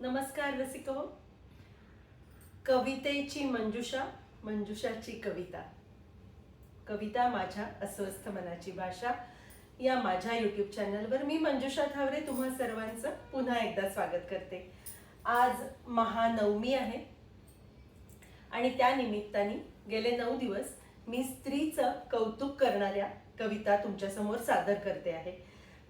नमस्कार रसिक कवितेची मंजुषा मंजुषाची कविता. कविता माझ्या अस्वस्थ मनाची भाषा या माझ्या युट्यूब चॅनलवर मी मंजुषा थावरे तुम्हा सर्वांचं पुन्हा एकदा स्वागत करते. आज महानवमी आहे आणि त्या निमित्ताने गेले नऊ दिवस मी स्त्रीचं कौतुक करणाऱ्या कविता तुमच्यासमोर सादर करते आहे.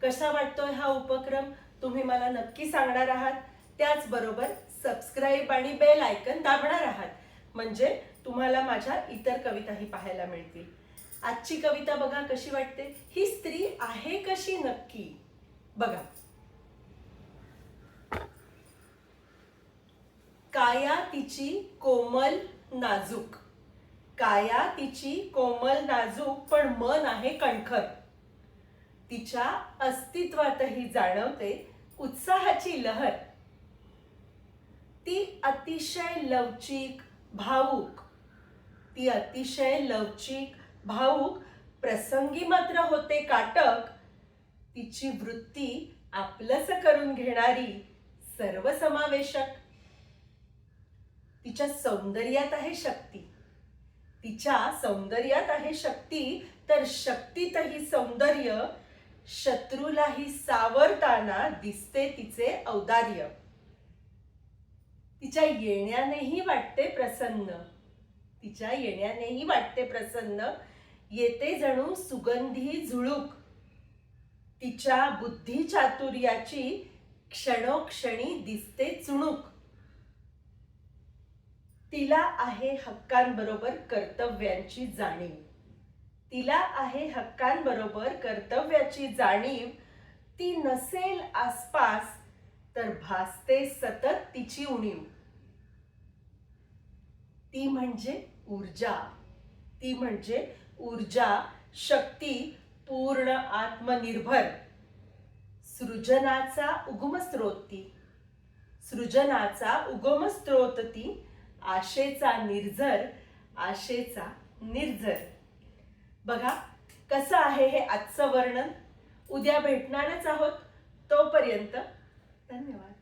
कसा वाटतोय हा उपक्रम? तुम्ही मला नक्की सांगणार आहात? त्याचबरोबर सबस्क्राईब आणि बेल आयकन दाबणार आहात. म्हणजे तुम्हाला माझ्या इतर कविताही पाहायला मिळतील. आजची कविता बघा कशी वाटते? ही स्त्री आहे कशी नक्की? बघा. काया तिची कोमल नाजूक. काया तिची कोमल नाजूक पण मन आहे कणखर. तिच्या अस्तित्वातही जाणवते उत्साहाची लहर. ती अतिशय लवचिक भावूक. ती अतिशय लवचिक भावूक प्रसंगी मात्र होते काटक. तिची वृत्ती आपलस करून घेणारी सर्वसमावेशक. तिच्या सौंदर्यात आहे शक्ती. तिच्या सौंदर्यात आहे शक्ती तर शक्तीतही सौंदर्य शत्रूलाही सावरताना दिसते तिचे औदार्य. तिच्या येण्यानेही वाटते प्रसन्न. तिच्या येण्यानेही वाटते प्रसन्न. येते जणू सुगंधी झुळूक. तिच्या बुद्धी चातुर्याची क्षणोक्षणी दिसते चुणूक. तिला आहे हक्कांबरोबर कर्तव्यांची जाणीव. तिला आहे हक्कांबरोबर कर्तव्याची जाणीव. ती नसेल आसपास भासते सतत तिची उणीव. ती म्हणजे ऊर्जा. ती म्हणजे ऊर्जा शक्ती पूर्ण आत्मनिर्भर. सृजनाचा उगमस्रोत ती. सृजनाचा उगमस्रोत ती. आशेचा निर्झर आशेचा निर्झर. बघा कसं आहे हे आजचं वर्णन? उद्या भेटणारच आहोत. तोपर्यंत धन्यवाद.